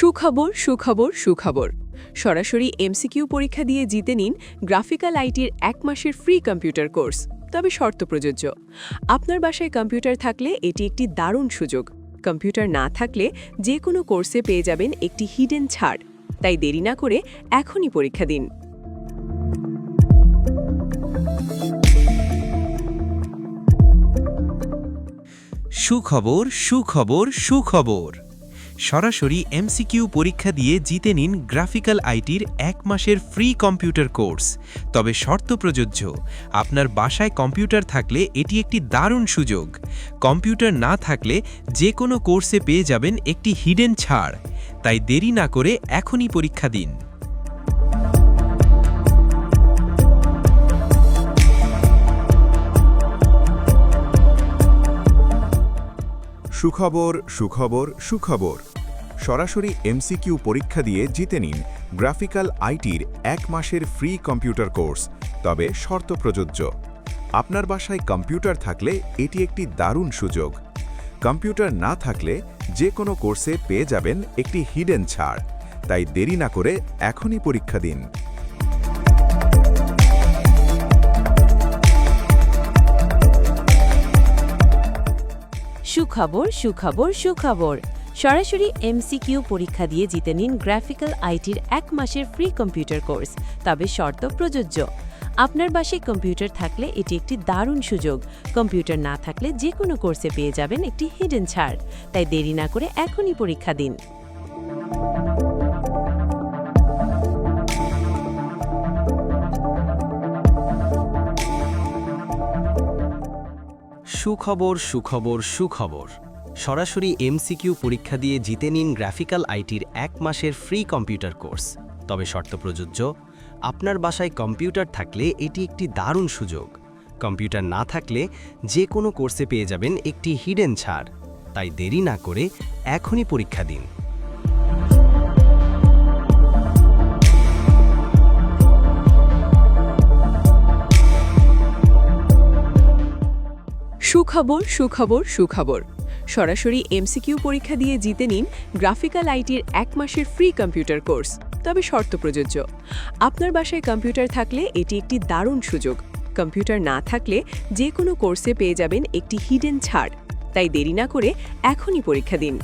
সুখবর সুখবর সুখবর। সরাসরি এমসিকিউ পরীক্ষা দিয়ে জিতে নিন গ্রাফিক্যাল আইটির এক মাসের ফ্রি কম্পিউটার কোর্স। তবে শর্ত প্রযোজ্য। আপনার বাসায় কম্পিউটার থাকলে এটি একটি দারুণ সুযোগ। কম্পিউটার না থাকলে যে কোনো কোর্সে পেয়ে যাবেন একটি হিডেন ছাড়। তাই দেরি না করে এখনই পরীক্ষা দিন। সুখবর সুখবর সুখবর। সরাসরি এমসিকিউ পরীক্ষা দিয়ে জিতে নিন গ্রাফিক্যাল আইটির এক মাসের ফ্রি কম্পিউটার কোর্স। তবে শর্ত প্রযোজ্য, আপনার বাসায় কম্পিউটার থাকলে এটি একটি দারুণ সুযোগ। কম্পিউটার না থাকলে যে কোনো কোর্সে পেয়ে যাবেন একটি হিডেন ছাড়। তাই দেরি না করে এখনই পরীক্ষা দিন। সুখবর সুখবর সুখবর। সরাসরি এমসিকিউ পরীক্ষা দিয়ে জিতে নিন গ্রাফিক্যাল আইটির এক মাসের ফ্রি কম্পিউটার কোর্স, তবে শর্ত প্রযোজ্য। আপনার বাসায় কম্পিউটার থাকলে এটি একটি দারুণ সুযোগ। কম্পিউটার না থাকলে যে কোনো কোর্সে পেয়ে যাবেন একটি হিডেন ছাড়। তাই দেরি না করে এখনই পরীক্ষা দিন। সুখবর সুখবর সুখবর। সরাসরি এমসিকিউ পরীক্ষা দিয়ে জিতে নিন গ্রাফিক্যাল আইটির এক মাসের ফ্রি কম্পিউটার কোর্স, তবে শর্ত প্রযোজ্য। আপনার বাসায় কম্পিউটার থাকলে এটি একটি দারুণ সুযোগ। কম্পিউটার না থাকলে যে কোনো কোর্সে পেয়ে যাবেন একটি হিডেন ছাড়। তাই দেরি না করে এখনই পরীক্ষা দিন। সুখবর সুখবর সুখবর। সরাসরি এমসিকিউ পরীক্ষা দিয়ে জিতে নিন গ্রাফিক্যাল আইটির এক মাসের ফ্রি কম্পিউটার কোর্স। তবে শর্ত প্রযোজ্য, আপনার বাসায় কম্পিউটার থাকলে এটি একটি দারুণ সুযোগ। কম্পিউটার না থাকলে যে কোনো কোর্সে পেয়ে যাবেন একটি হিডেন ছাড়। তাই দেরি না করে এখনই পরীক্ষা দিন। সুখবর সুখবর সুখবর। সরাসরি এমসিকিউ পরীক্ষা দিয়ে জিতে নিন গ্রাফিক্যাল আইটির এক মাসের ফ্রি কম্পিউটার কোর্স। তবে শর্ত প্রযোজ্য। আপনার বাসায় কম্পিউটার থাকলে এটি একটি দারুণ সুযোগ। কম্পিউটার না থাকলে যে কোনো কোর্সে পেয়ে যাবেন একটি হিডেন ছাড়। তাই দেরি না করে এখনই পরীক্ষা দিন।